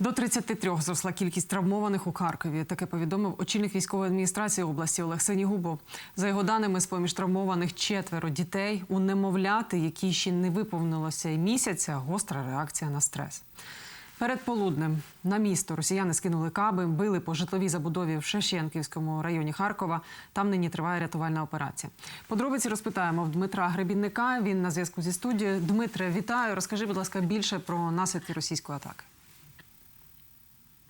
До 33 зросла кількість травмованих у Харкові. Таке повідомив очільник військової адміністрації області Олег Сенігубов. За його даними, з поміж травмованих четверо дітей у немовляти, які ще не виповнилося й місяця, гостра реакція на стрес. Перед полуднем на місто росіяни скинули каби, били по житловій забудові в Шевченківському районі Харкова. Там нині триває рятувальна операція. Подробиці розпитаємо в Дмитра Гребінника. Він на зв'язку зі студією. Дмитре, вітаю. Розкажи, будь ласка, більше про наслідки російської атаки.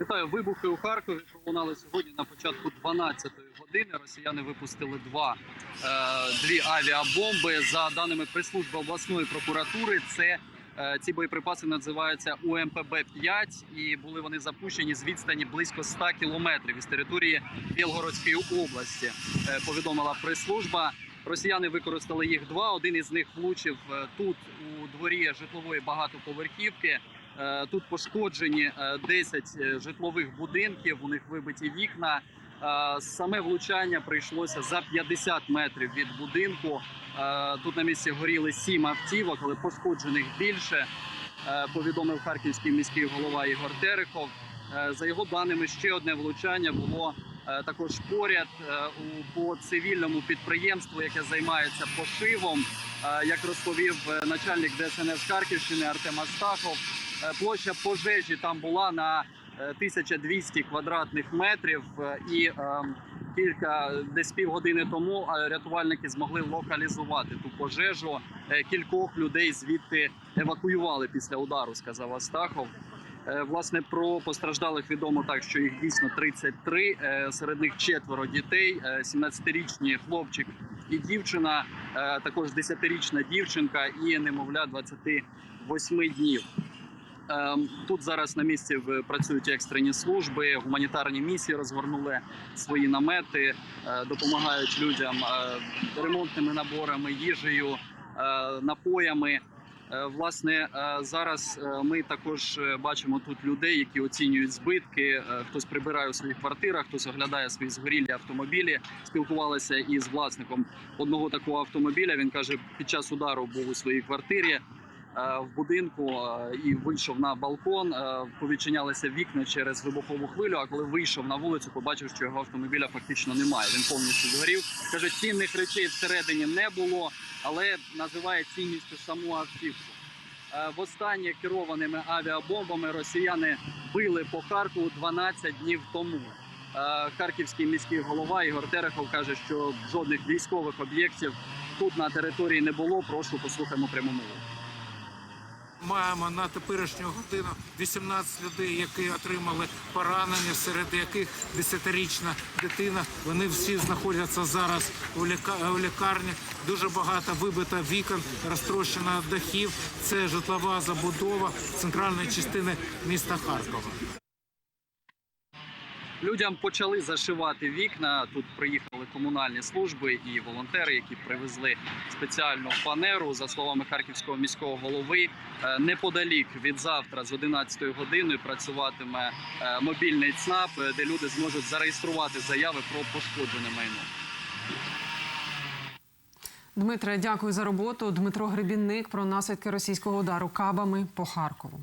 Вітаю, вибухи у Харкові пролунали сьогодні на початку 12-ї години. Росіяни випустили два е, дві авіабомби. За даними прес-служби обласної прокуратури, це е, ці боєприпаси називаються УМПБ 5 і були вони запущені з відстані близько 100 кілометрів із території Білгородської області. Е, повідомила прес-служба. Росіяни використали їх два. Один із них влучив тут у дворі житлової багатоповерхівки. Е, Тут пошкоджені е, 10 житлових будинків. У них вибиті вікна. Е, Саме влучання прийшлося за 50 метрів від будинку. Е, Тут на місці горіли сім автівок, але пошкоджених більше. е, Повідомив харківський міський голова Ігор Терехов. Е, За його даними, ще одне влучання було е, також поряд е, по цивільному підприємству, яке займається пошивом. Е, Як розповів е, начальник ДСНС Харківщини Артем Астахов, е, площа пожежі там була на е, 1200 квадратних метрів, е, і е, кілька десь півгодини тому е, рятувальники змогли локалізувати ту пожежу. Е, Кількох людей звідти евакуювали після удару, сказав Астахов. Е, Власне, про постраждалих відомо так, що їх дійсно 33, е, серед них четверо дітей, е, 17-річні хлопчик і дівчина, е, також 10-річна дівчинка і немовля 28 днів. Ем, Тут зараз на місці працюють екстрені служби, гуманітарні місії розгорнули свої намети, е, допомагають людям е, ремонтними наборами, їжею, е, напоями. Власне, зараз ми також бачимо тут людей, які оцінюють збитки. Хтось прибирає у своїх квартирах, хтось оглядає свої згорілі автомобілі. Спілкувалися із власником одного такого автомобіля. Він каже, під час удару був у своїй квартирі в будинку е, і вийшов на балкон. е, Повідчинялися вікна через вибухову хвилю. А коли вийшов на вулицю, побачив, що його автомобіля фактично немає. Він повністю згорів. Каже, цінних речей всередині не було, але називає цінністю саму автівку. Е, Востаннє керованими авіабомбами росіяни били по Харкову 12 днів тому. Е, Харківський міський голова Ігор Терехов каже, що жодних військових об'єктів тут на території не було. Прошу послухаємо пряму мову. Маємо на теперішню годину 18 людей, які отримали поранення, серед яких 10-річна дитина. Вони всі знаходяться зараз у ліка- у лікарні. Дуже багато вибито вікон, розтрощено дахів. Це житлова забудова центральної частини міста Харкова. Людям почали зашивати вікна. Тут приїхали комунальні служби і волонтери, які привезли спеціальну фанеру. За словами харківського міського голови, е, неподалік від завтра з 11 години працюватиме е, мобільний ЦНАП, е, де люди зможуть зареєструвати заяви про пошкоджене майно. Дмитре, дякую за роботу. Дмитро Гребінник про наслідки російського удару кабами по Харкову.